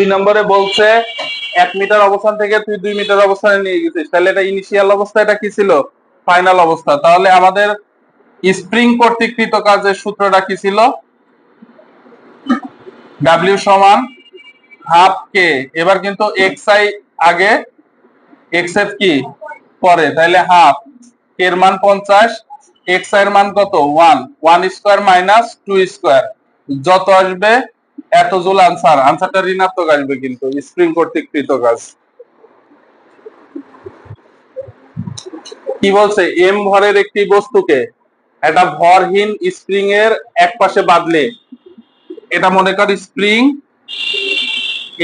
দুই নম্বরে বলছে, এক মিটার অবস্থান থেকে তুই দুই মিটার অবস্থানে নিয়ে গেছিস। তাহলে এটা ইনিশিয়াল অবস্থা, এটা কি ছিল? ফাইনাল অবস্থা। তাহলে আমাদের স্প্রিং কর্তৃকৃত কাজের সূত্রটা কি ছিল? ডাব্লিউ সমান হাফ কে এবার কিন্তু এক্স আই আগে এক্স এফ কি? পরে। তাহলে হাফ এর মান পঞ্চাশ এক্স আই এর মান কত? One one square minus two square যত আসবে এত জুল আনসার, আনসারটা ঋণাত্মক আসবে কিন্তু স্প্রিং কর্তৃকৃত কাজ কি বলছে? এম ভরের একটি বস্তুকে একটা ভরহীন স্প্রিং এর এক পাশে বাঁধলে, এটা মনে কর স্প্রিং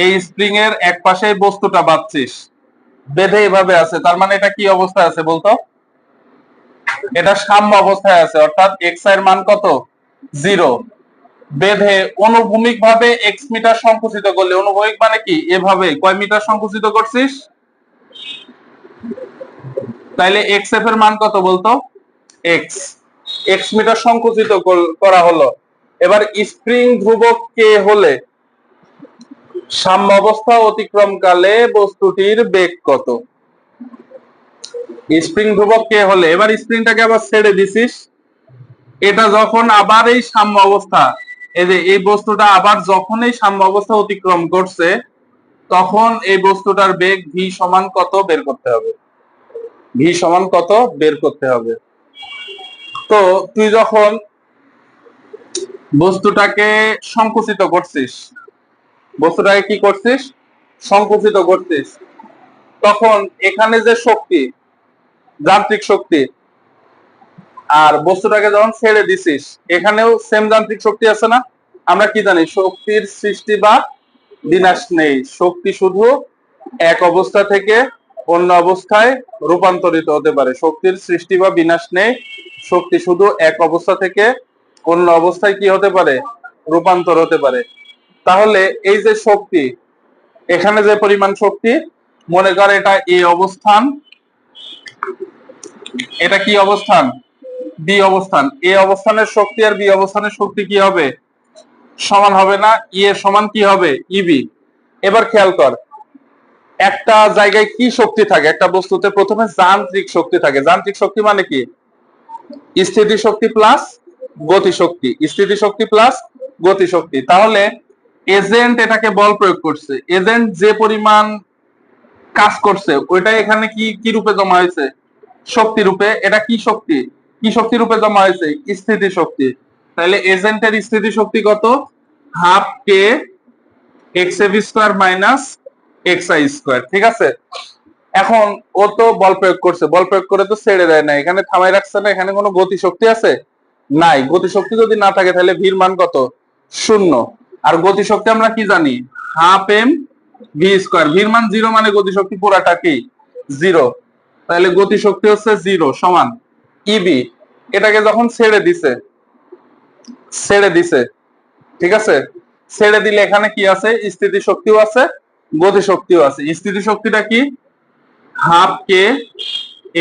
এই স্প্রিং এর এক পাশে বস্তুটা বাঁধছিস। বেঁধে এভাবে আছে, তার মানে এটা কি অবস্থায় আছে বলতো? এটা সাম্য অবস্থায় আছে, অর্থাৎ এক্সের মান কত? জিরো বেঁধে অনুভূমিক ভাবে এক্স মিটার সংকুচিত করলে, অনুভূমিক মানে কি? এভাবে। কয় মিটার সংকুচিত করছিস? তাইলে এক্স এফ এর মান কত বলতো? এক্স এক্স মিটার সংকুচিত করা হলো। এবার স্প্রিং ধ্রুবক কে হলে? সাম্য অবস্থা অতিক্রমকালে বস্তুটির বেগ কত? স্প্রিং ধ্রুবক কে হলে? এবার স্প্রিংটাকে আবার ছেড়ে দিছিস। এটা যখন আবার এই সাম্য অবস্থা এই যে, এই বস্তুটা আবার যখন এই সাম্য অবস্থা অতিক্রম করছে তখন এই বস্তুটার বেগ ভি সমান কত বের করতে হবে? ভি সমান কত বের করতে হবে? তো তুই যখন বস্তুটাকে সংকুচিত করছিস, বস্তুটাকে কি করছিস? সংকুচিত করছিস। তখন এখানে যে শক্তি, যান্ত্রিক শক্তি আর বস্তুটাকে যখন ছেড়ে দিছিস, এখানেও সেম যান্ত্রিক শক্তি আছে না? আমরা কি জানি, শক্তির সৃষ্টি বা বিনাশ নেই। শক্তি শুধু এক অবস্থা থেকে অন্য অবস্থায় রূপান্তরিত হতে পারে। শক্তির সৃষ্টি বা বিনাশ নেই। শক্তি শুধু এক অবস্থা থেকে অন্য অবস্থায় কি হতে পারে? রূপান্তর হতে পারে। তাহলে এই যে শক্তি, এখানে যে পরিমাণ শক্তি, মনে কর এটা এ অবস্থান, এটা কি অবস্থান? বি অবস্থান। এ অবস্থানের শক্তি আর বি অবস্থানের শক্তি কি হবে? সমান হবে না। ই এর সমান কি হবে? ইবি এবার খেয়াল কর, একটা জায়গায় কি শক্তি থাকে? একটা বস্তুতে প্রথমে যান্ত্রিক শক্তি থাকে। যান্ত্রিক শক্তি মানে কি? স্থিতি শক্তি প্লাস গতি শক্তি স্থিতি শক্তি প্লাস গতি শক্তি তাহলে এজেন্ট এটাকে বল প্রয়োগ করছে। এজেন্ট যে পরিমাণ কাজ করছে, ওইটা এখানে কি কি রূপে জমা হয়েছে? শক্তি রূপে। এটা কি শক্তি? কি শক্তি রূপে জমা হয়েছে? স্থিতি শক্তি। তাহলে এজেন্টের স্থিতি শক্তি কত? Half K X F square minus X I square ঠিক আছে? এখন ও তো বল প্রয়োগ করছে। বল প্রয়োগ করে তো ছেড়ে দেয় না এখানে থামাই রাখছে না, এখানে কোনো গতি শক্তি আছে? নাই। গতি শক্তি যদি না থাকে, তাহলে ভির মান কত? শূন্য। আর গতি শক্তি আমরা কি জানি? হাফ এম ভি স্কোয়ার ভির মান জিরো মানে গতি শক্তি পুরাটা কি? জিরো তাহলে গতি শক্তি হচ্ছে জিরো সমান। ইবি, এটাকে যখন ছেড়ে দিছে ছেড়ে দিছে, ঠিক আছে? ছেড়ে দিলে এখানে কি আছে? স্থিতি শক্তিও আছে গতি শক্তিও আছে। স্থিতি শক্তিটা কি? Half K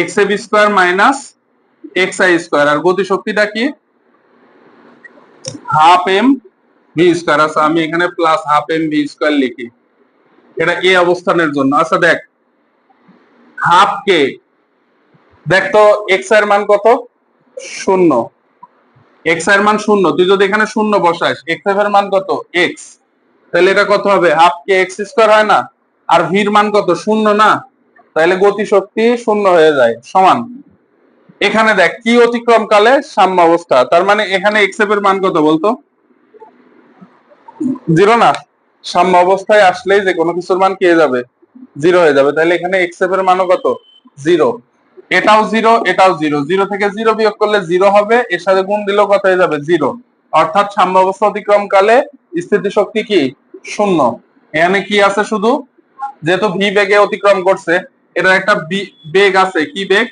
X F square minus X I square আর গতি শক্তিটা কি? হাফ এম ভি স্কোয়ার আছে আমি এখানে plus half M V square লিখি। এটা এ অবস্থানের জন্য। আচ্ছা দেখ। হাফ কে দেখ তো এক্সের মান কত? শূন্য। এক্সের মান শূন্য। তুই যদি এখানে শূন্য বসাস এক্সের মান কত? এক্স তাহলে এটা কত হবে? হাফ কে এক্স স্কোয়ার হয় না? আর ভির মান কত? শূন্য না? তাহলে গতি শক্তি শূন্য হয়ে যায়। সমান। এখানে দেখ, কি অতিক্রম কালে সাম্য অবস্থা? তার মানে এখানে এক্সের মান কত বলতো? জিরো না। সাম্য অবস্থায় আসলেই যে কোনো কিছুর মান কে যাবে। জিরো হয়ে যাবে। তাহলে এখানে এক্সের মানও কত? জিরো এটাও জিরো এটাও জিরো জিরো থেকে জিরো বিয়োগ করলে জিরো হবে, এর সাথে গুণ দিলেও কত হয়ে যাবে? জিরো অর্থাৎ সাম্য অবস্থা অতিক্রম কালে স্থিতি শক্তি কি? শূন্য। এখানে কি আছে শুধু? যেহেতু ভি বেগে অতিক্রম করছে এটা একটা বেগ আছে। কি বেগ?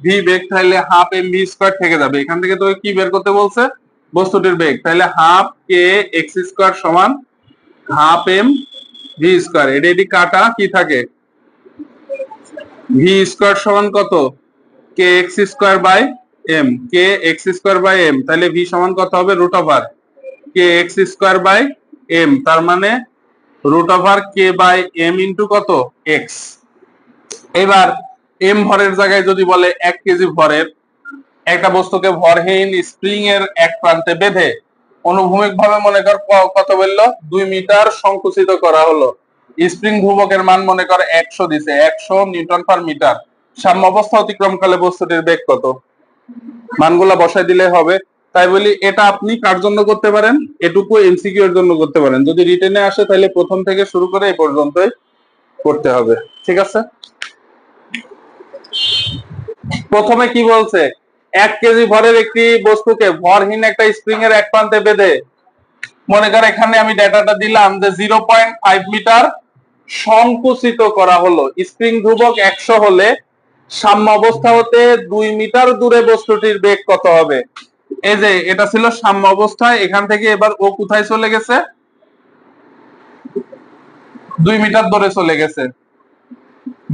ভি বেগ। তাহলে হাফ এম ভি স্কোয়ার থেকে যাবে। এখান থেকে তোকে কি বের করতে বলছে? বস্তুটির বেগ। তাহলে হাফ কে এক্স স্কোয়ার সমান হাফ এম ভি স্কোয়ার এটা এটি কাটা কি থাকে? ভি স্কোয়ার সমান কত? K X square by M K X square by M তাহলে ভি সমান কত হবে? Root over K X square by M তার মানে root over K by M into কত? এক্স এবার এম ভরের জায়গায় যদি বলে এক কেজি ভরের, একটা বস্তুকে ভরহীন স্প্রিং এর এক প্রান্তে বেঁধে অনুভূমিক ভাবে মনে কর কত বলল দুই মিটার সংকুচিত করা হলো। স্প্রিং ধ্রুবকের মান মনে কর একশো দিছে, একশো নিউটন পার মিটার। সাম্য অবস্থা অতিক্রমকালে বস্তুটির বেগ কত? মানগুলা বসাই দিলে হবে। তাই বলি, এটা আপনি কার জন্য করতে পারেন? এটুকু এমসিকিউ এর জন্য করতে পারেন। যদি রিটেনে আসে, তাহলে প্রথম থেকে শুরু করে এই পর্যন্তই করতে হবে। ঠিক আছে? প্রথমে কি বলছে? এক কেজি ভরের একটি বস্তুকে ভরহীন একটা স্প্রিং এর এক প্রান্তে বেঁধে। মনে কর এখানে আমি ডেটাটা দিলাম যে জিরো পয়েন্ট ফাইভ মিটার সংকুচিত করা হলো। স্প্রিং ধ্রুবক একশো হলে সাম্য অবস্থা হতে দুই মিটার দূরে বস্তুটির বেগ কত হবে? এই যে, এটা ছিল সাম্য অবস্থায় এখান থেকে এবার ও কোথায় চলে গেছে? দুই মিটার দূরে চলে গেছে।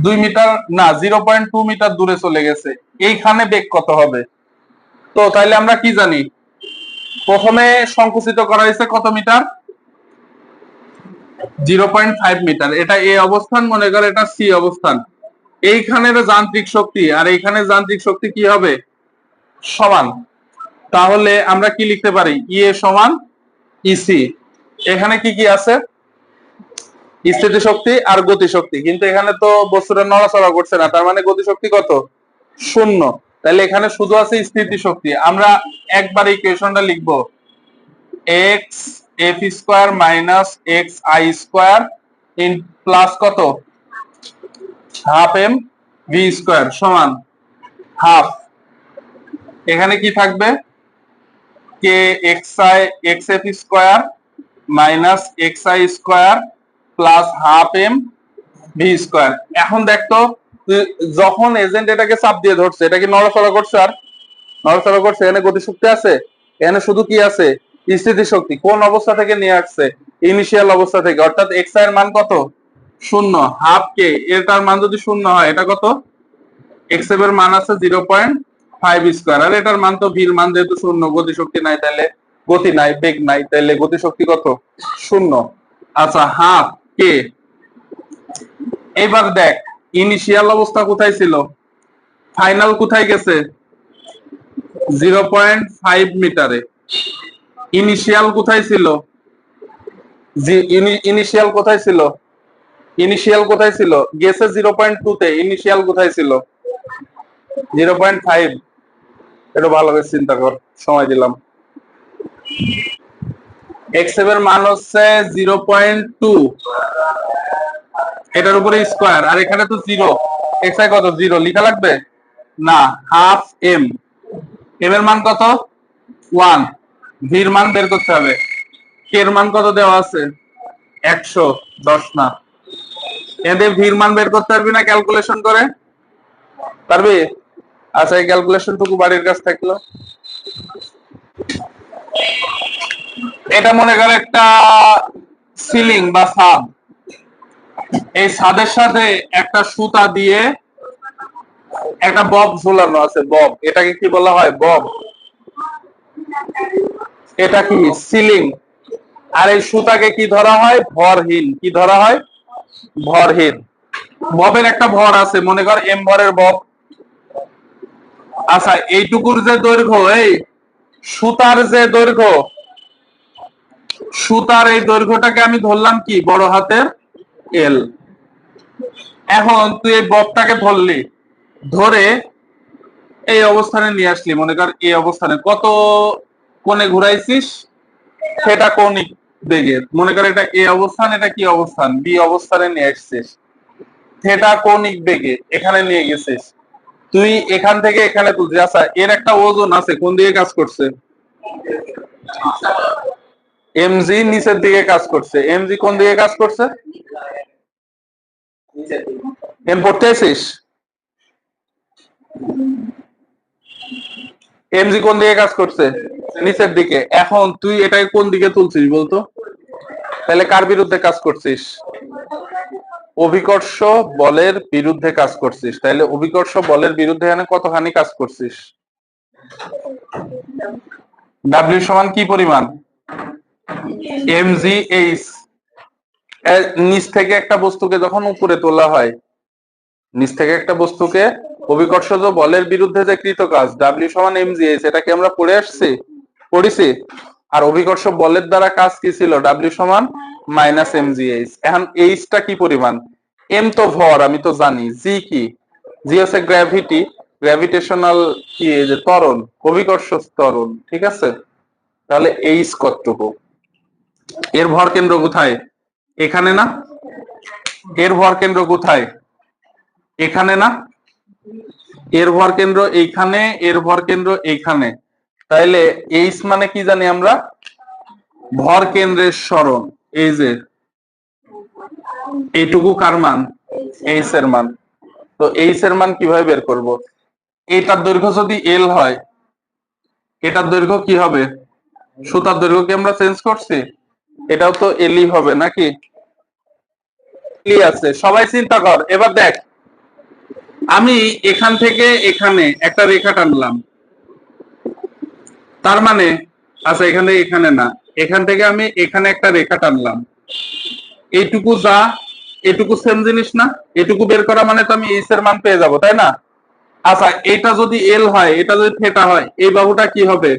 দুই মিটার, না, জিরো পয়েন্ট টু মিটার দূরে চলে গেছে। এইখানে বেগ কত হবে? তো তাইলে আমরা কি জানি? প্রথমে সংকুচিত করা হয়েছে কত metre? Zero point five metre. এটা এ অবস্থান, মনে করে এটা সি অবস্থান। এইখানের যান্ত্রিক শক্তি আর এইখানে যান্ত্রিক শক্তি কি হবে? সমান। তাহলে আমরা কি লিখতে পারি? ইএ সমান ইসি এখানে কি কি আছে? স্থিতি শক্তি আর গতি শক্তি কিন্তু এখানে তো বস্তুটা নড়াচড়া করছে না। তার মানে গতি শক্তি কত? শূন্য। তাহলে এখানে শুধু আছে স্থিতি শক্তি আমরা একবার ইকুয়েশনটা লিখব। X F square minus X I square in plus কত? হাফ এম ভি স্কোয়ার সমান হাফ এখানে কি থাকবে? K X I X F square minus X I square plus half M V square এখন দেখতো যখন এজেন্ট এটাকে চাপ দিয়ে ধরছে, এটা কি নড়াচড়া করছে আর? নড়াচড়া করছে, এখানে গতিশক্তি আছে? এখানে শুধু কি আছে? স্থিতি শক্তি কোন অবস্থা থেকে নিয়ে আসছে? ইনিশিয়াল অবস্থা থেকে। অর্থাৎ এক্সের মান কত? শূন্য। হাফ কে এটার মান যদি শূন্য হয়, এটা কত? এক্সের মান আছে জিরো পয়েন্ট ফাইভ স্কোয়ার আর এটার মান তো ভির মান যেহেতু শূন্য গতি শক্তি নাই তাহলে গতি নাই, বেগ নাই তাহলে গতি শক্তি কত? শূন্য। আচ্ছা হাফ কে এবার দেখ ইনিশিয়াল অবস্থা কোথায় ছিল? ফাইনাল কোথায় গেছে? জিরো পয়েন্ট ফাইভ মিটারে ইনিশিয়াল কোথায় ছিল? জি ইনিশিয়াল কোথায় ছিল? ইনিশিয়াল কোথায় ছিল? গেছে জিরো পয়েন্ট টু তে ইনিশিয়াল কোথায় ছিল? জিরো পয়েন্ট ফাইভ ভালোভাবে চিন্তা কর, সময় দিলাম। এক্সের মান হচ্ছে জিরো পয়েন্ট টু এটার উপরে স্কোয়ার আর এখানে তো জিরো এক্স আই কত? জিরো লিখা লাগবে? না হাফ এম এম এর মান কত? ওয়ান ভির মান বের করতে হবে। কে এর মান কত দেওয়া আছে? একশো, দশ না। এদের ভির মান বের করতে পারবি না ক্যালকুলেশন করে? পারবি? আচ্ছা এই ক্যালকুলেশন টুকু বাড়ির কাছ থাকল এটা মনে করে একটা সিলিং বা ছাদ। এই ছাদের সাথে একটা সুতা দিয়ে একটা বব ঝুলানো আছে বব এটাকে কি বলা হয়? বব এটা কি? সিলিং। আর এই সুতাকে কি ধরা হয়? ভরহীন। কি ধরা হয়? ভরহীন। ববের একটা ভর আছে, মনে কর এম ভরের বব আচ্ছা এইটুকুর যে দৈর্ঘ্য, এই সুতার যে দৈর্ঘ্য, সুতার এই দৈর্ঘ্যটাকে আমি ধরলাম কি? বড় হাতের এল এখন তুই এই ববটাকে ধরলি। ধরে এই অবস্থানে নিয়ে আসলি, মনে কর এই অবস্থানে। কত কোণে ঘুরাইছিস? সেটা কোণিক বেগে মনে কর এটা এ অবস্থান, এটা কি অবস্থান? বি অবস্থানে নিয়ে আসছিস। সেটা কোণিক বেগে এখানে নিয়ে গেছিস। তুই এখান থেকে এখানে তুলছিস। আচ্ছা এর একটা ওজন আছে, কোন দিকে কাজ করছে? এমজি নিচের দিকে কাজ করছে। এমজি কোন দিকে কাজ করছে? এম পড়তে আছিস এমজি কোন দিকে কাজ করছে? নিচের দিকে। এখন তুই এটাকে কোন দিকে তুলছিস বলতো? তাহলে কার বিরুদ্ধে কাজ করছিস? অভিকর্ষ বলের বিরুদ্ধে কাজ করছিস। তাহলে অভিকর্ষ বলের বিরুদ্ধে এখানে কতখানি কাজ করছিস? ডাব্লিউ সমান কি পরিমাণ? এম জি এইচ নিচ থেকে একটা বস্তুকে যখন উপরে তোলা হয়, নিচ থেকে একটা বস্তুকে অভিকর্ষজ বলের বিরুদ্ধে যে কৃত কাজ ডাব্লিউ সমান এম জি এটা কি আমরা পড়ে আসছি? পড়েছি। আর অভিকর্ষ বলের দ্বারা কাজ কি ছিল? ডাব্লিউ সমান মাইনাস এম জি এইচ এখন এইচটা কি পরিমাণ? এম তো ভর, আমি তো জানি। জি কি? জি হচ্ছে গ্র্যাভিটি গ্র্যাভিটেশনাল কি? যে ত্বরণ। অভিকর্ষ ত্বরণ, ঠিক আছে? তাহলে এইচ কতটুকু? এর ভর কেন্দ্র কোথায়? এখানে না? এর ভর কেন্দ্র কোথায়? এখানে না? এর ভর কেন্দ্র এইখানে, এর ভর কেন্দ্র এইখানে। তাইলে এইচ মানে কি জানি আমরা? ভর কেন্দ্রের সরণ এই যে, এইটুকু কার মান? এইচ এর মান। তো এইচ এর মান কীভাবে বের করব? এটার দৈর্ঘ্য যদি এল হয়, এটার দৈর্ঘ্য কি হবে? সুতার দৈর্ঘ্য কি আমরা চেঞ্জ করছি? এটাও তো এলই হবে নাকি? আছে। সবাই চিন্তা কর। এবার দেখ। আমি এখান থেকে এখানে একটা রেখা টানলাম। তার মানে আচ্ছা এখানে এখানে না। এখান থেকে আমি এখানে একটা রেখা টানলাম। এইটুকু যা, এটুকু সেম জিনিস না? এটুকু বের করা মানে তো আমি এইচ এর মান পেয়ে যাব, তাই না? আচ্ছা এটা যদি এল হয়, এটা যদি থেটা হয়, এই বাহুটা কি হবে?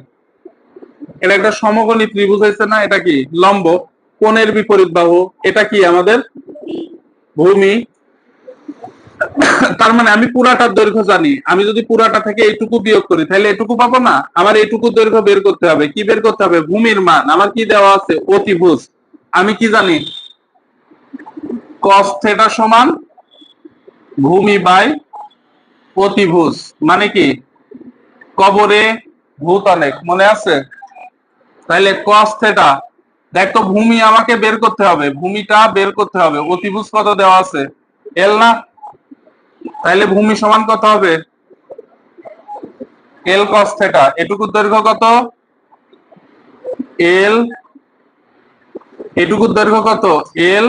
এটা একটা সমকোণী ত্রিভুজ হয়েছে না? এটা কি? লম্ব। কোণের বিপরীত বাহু। এটা কি আমাদের? ভূমি। তার মানে আমি পুরাটার দৈর্ঘ্য জানি। আমি যদি পুরাটা থেকে এইটুকু বিয়োগ করি, তাহলে এটুকু পাবো না? আমার এইটুকু দৈর্ঘ্য বের করতে হবে। কি বের করতে হবে? ভূমির মান। আমার কি দেওয়া আছে? অতিভুজ। আমি কি জানি? cos থিটা সমান ভূমি বাই অতিভুজ। মানে কি? কবরে ভূত অনেক। মনে আছে? তাহলে কস থিটা দেখ তো, ভূমি আমাকে বের করতে হবে। ভূমিটা বের করতে হবে। অতিভুজ কত দেওয়া আছে? এল না? তাহলে ভূমি সমান কত হবে? এল cos থিটা এটুকুর দৈর্ঘ্য কত? এল এটুকুর দৈর্ঘ্য কত? এল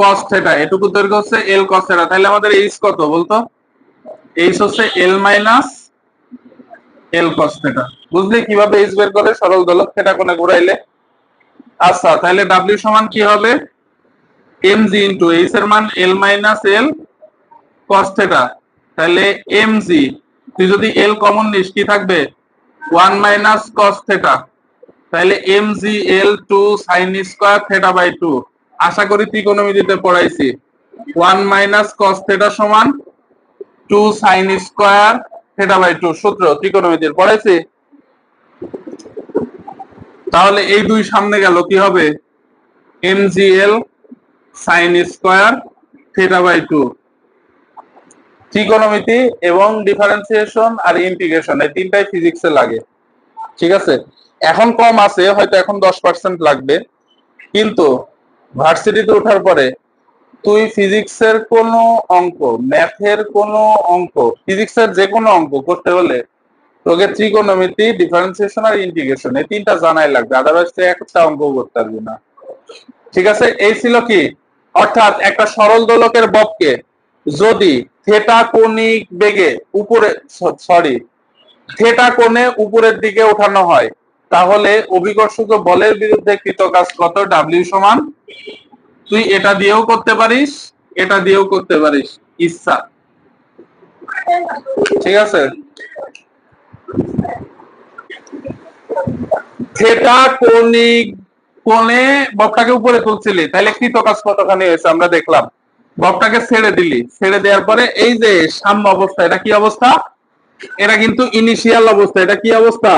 cos থিটা এটুকুর দৈর্ঘ্য হচ্ছে এল cos থিটা তাহলে আমাদের এইচ কত বলতো? এইচ হচ্ছে এল মাইনাস এল কস থিটা বুঝলি কীভাবে এইচ বের করে? সরল দোলক থিটা কোণে ঘুরাইলে। আচ্ছা তাহলে ডাব্লিউ সমান কি হবে? এম জি ইন্টু এইচ এর মান L minus L cos theta তাহলে জি তুই যদি এল কমন নিস, কি থাকবে? ওয়ান মাইনাস cos থিটা তাহলে G L two sine square theta by two আশা করি ত্রিকোণমিতিতে পড়াইছি। ওয়ান মাইনাস cos থিটা সমান two sine square theta by two সূত্র ত্রিকোণমিতির, পড়াইছি? তাহলে এই দুই সামনে গেল, কি হবে? G L sine square theta by two ত্রিকোণমিতি এবং ডিফারেন্সিয়েশন আর ইন্টিগ্রেশন এই তিনটাই ফিজিক্সে লাগে। ঠিক আছে? এখন কম আছে, হয়তো এখন দশ পার্সেন্ট লাগবে। কিন্তু ভার্সিটিতে ওঠার পরে তুই ফিজিক্সের কোন অঙ্ক ম্যাথের কোন অঙ্ক ফিজিক্সের যে কোনো অঙ্ক করতে হলে তোকে ত্রিকোণমিতি ডিফারেন্সিয়েশন আর ইন্টিগ্রেশন এই তিনটা জানাই লাগবে। আদারওয়াইজ তুই একটা অঙ্ক করতে পারবি না। ঠিক আছে? এই ছিল কি? অর্থাৎ একটা সরল দোলকের ববকে যদি থেটা কোণিক বেগে উপরে, সরি থেটা কোণে উপরের দিকে ওঠানো হয়, তাহলে অভিকর্ষজ বলের বিরুদ্ধে কৃত কাজ কত? ডাব্লিউ সমান? তুই এটা দিয়েও করতে পারিস, এটা দিয়েও করতে পারিস, ইচ্ছা। ঠিক আছে? থেটা কোণিক কোণে বকটাকে উপরে তুলছিলি, তাহলে কৃত কাজ কতখানি হয়েছে আমরা দেখলাম। বকটাকে ছেড়ে দিলি। ছেড়ে দেওয়ার পরে এই যে সাম্য অবস্থা, এটা কি অবস্থা? এটা কিন্তু ইনিশিয়াল অবস্থা। এটা কি অবস্থা?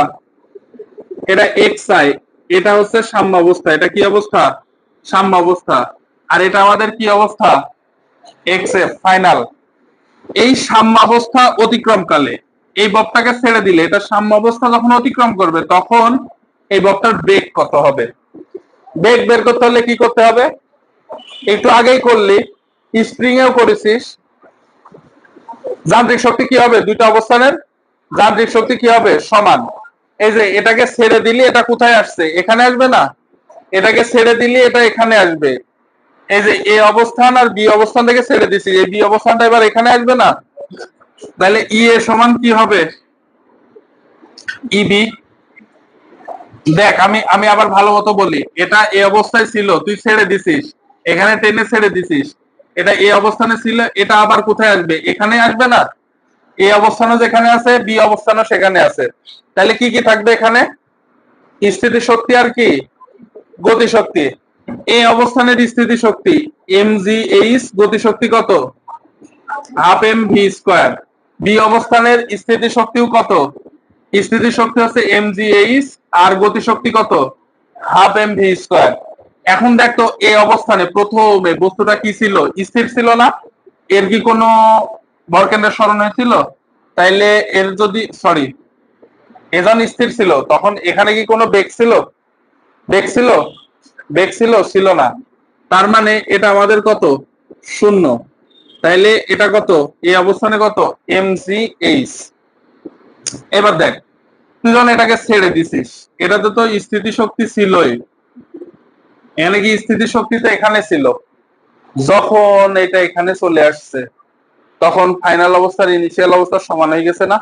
এটা এক্স আই এটা হচ্ছে সাম্য অবস্থা। এটা কি অবস্থা? সাম্য অবস্থা। আর এটা আমাদের কি অবস্থা? এক্স এফ ফাইনাল এই সাম্য অবস্থা অতিক্রমকালে। এই বকটাকে ছেড়ে দিলে, এটা সাম্য অবস্থা যখন অতিক্রম করবে, তখন এই বকটার বেগ কত হবে? বেগ বের করতে হলে কি করতে হবে? একটু আগেই করলি। স্প্রিং এও করেছিস। যান্ত্রিক শক্তি কি হবে? দুইটা অবস্থানের। যান্ত্রিক শক্তি কি হবে? সমান। এই যে এটাকে ছেড়ে দিলি, এটা কোথায় আসছে? এখানে আসবে না? এটাকে ছেড়ে দিলি, এটা এখানে আসবে। এই যে এ অবস্থান আর বি অবস্থান থেকে ছেড়ে দিছি, এই বি অবস্থানটা এবার এখানে আসবে না? তাহলে ই এ সমান কি হবে? ইবি দেখ, আমি আমি আবার ভালো মতো বলি। এটা এ অবস্থায় ছিল, তুই ছেড়ে দিছিস। এখানে টেনে ছেড়ে দিছিস। এটা এই অবস্থানে ছিল, এটা আবার কোথায় আসবে? এখানে আসবে না? এই অবস্থানও যেখানে আছে, বি অবস্থানও সেখানে আছে। তাহলে কি কি থাকবে এখানে? স্থিতি শক্তি আর কি? গতি শক্তি এই অবস্থানের স্থিতি শক্তি এম জি এইচ গতি শক্তি কত? Half M V square. B অবস্থানের স্থিতি শক্তিও কত? স্থিতি শক্তি হচ্ছে এম জি এইচ আর গতি শক্তি কত? Half M V square. এখন দেখতো এই অবস্থানে প্রথমে বস্তুটা কি ছিল? স্থির ছিল না? এর কি কোনো ভরকেন্দ্রের স্মরণ হয়েছিল? তাইলে এর যদি সরি এজন স্থির ছিল, তখন এখানে কি কোনো বেগ ছিল? বেগ ছিল? বেগ ছিল ছিল না। তার মানে এটা আমাদের কত? শূন্য। তাইলে এটা কত? এই অবস্থানে কত? এম সি এইচ এবার দেখ, তুই যখন এটাকে ছেড়ে দিছিস, এটাতে তো স্থিতি শক্তি ছিলই। এখানে কি স্থিতি শক্তি তো এখানে ছিল। যখন এটা এখানে চলে আসছে, তখন ফাইনাল অবস্থার ইনিশিয়াল অবস্থার সমান হয়ে গেছে না?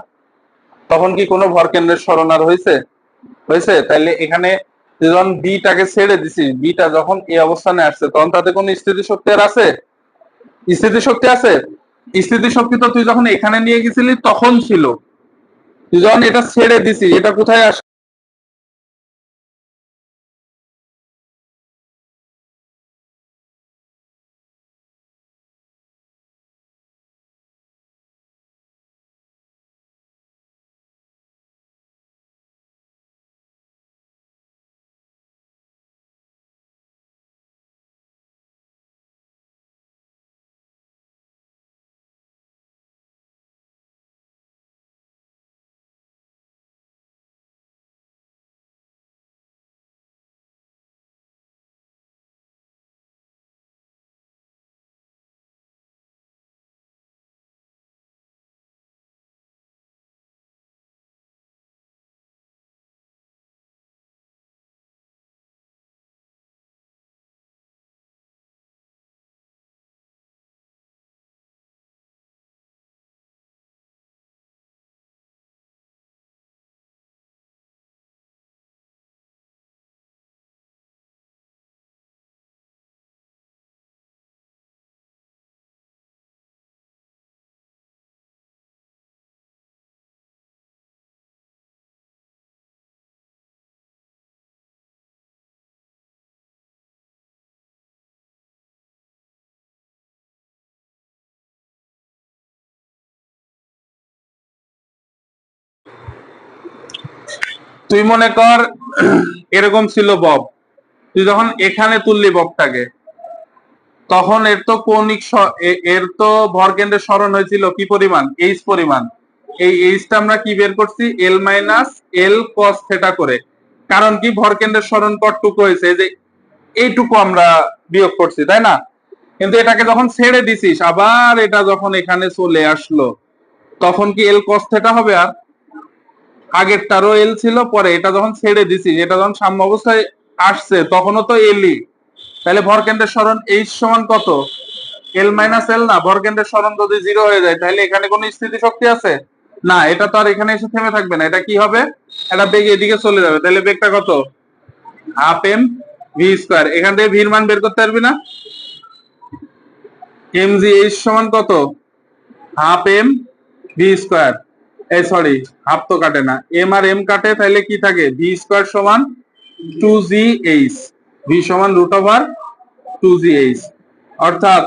তখন কি কোনো ভরকেন্দ্রের স্মরণ আর হয়েছে? হয়েছে? তাইলে এখানে যখন বিটাকে ছেড়ে দিছিস বিটা যখন এই অবস্থানে আসছে, তখন তাতে কোনো স্থিতি শক্তি আর আছে? স্থিতি শক্তি আছে? স্থিতি শক্তি তো তুই যখন এখানে নিয়ে গেছিলি, তখন ছিল। তুই যখন এটা ছেড়ে দিছিস এটা কোথায় আস তুই মনে কর, এরকম ছিল বব। তুই যখন এখানে তুললি ববটাকে, তখন এর তো কৌণিক এর তো ভরকেন্দ্রের স্মরণ হয়েছিল। কি পরিমাণ? এইচ পরিমাণ। এই এইচটা আমরা কি বের করছি? এল মাইনাস এল কস থেটা করে। কারণ কি? ভরকেন্দ্রের স্মরণ কতটুকু হয়েছে? যে এইটুকু আমরা বিয়োগ করছি, তাই না? কিন্তু এটাকে যখন ছেড়ে দিছিস, আবার এটা যখন এখানে চলে আসলো, তখন কি এল কস থেটা হবে আর? আগেরটারও এল ছিল, পরে এটা যখন ছেড়ে দিছি এটা যখন সাম্য অবস্থায় আসছে, তখনও তো এলই তাহলে ভরকেন্দ্রের স্মরণ এইচ সমান কত? এল মাইনাস এল না, ভরকেন্দ্রের স্মরণ যদি জিরো হয়ে যায়, তাহলে এখানে কোনো স্থিতি শক্তি আছে? না, এটা তো আর এখানে এসে থেমে থাকবে না, এটা কি হবে? এটা বেগ এদিকে চলে যাবে, তাহলে বেগটা কত? হাফ এম ভি স্কোয়ার এখান থেকে ভির মান বের করতে পারবি না? এম জি এইচ সমান কত? হাফ এম ভি স্কোয়ার এই সরি হাফ তো কাটে না। এম আর এম কাটে তাহলে কি থাকে? ভি স্কোয়ার সমান টু জি এইচ ভি সমান root over two G H অর্থাৎ,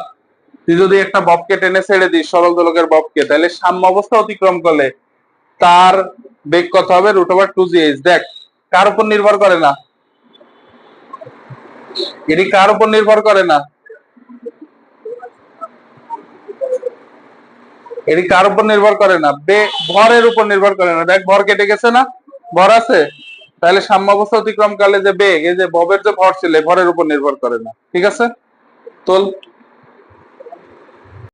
তুই যদি একটা ববকে টেনে ছেড়ে দিস, সরল দোলকের ববকে তাহলে সাম্য অবস্থা অতিক্রম করলে তার বেগ কত হবে? Root over two G H দেখ, কার উপর নির্ভর করে না? এটি কার উপর নির্ভর করে না? এটি কার উপর নির্ভর করে না? বে- ভরের উপর নির্ভর করে না। দেখ, ভর কেটে গেছে না? ভর আছে? তাহলে সাম্য অবস্থা অতিক্রম কালে যে বেগ এই যে ববের যে ভর ছিল ভরের উপর নির্ভর করে না। ঠিক আছে? তোল।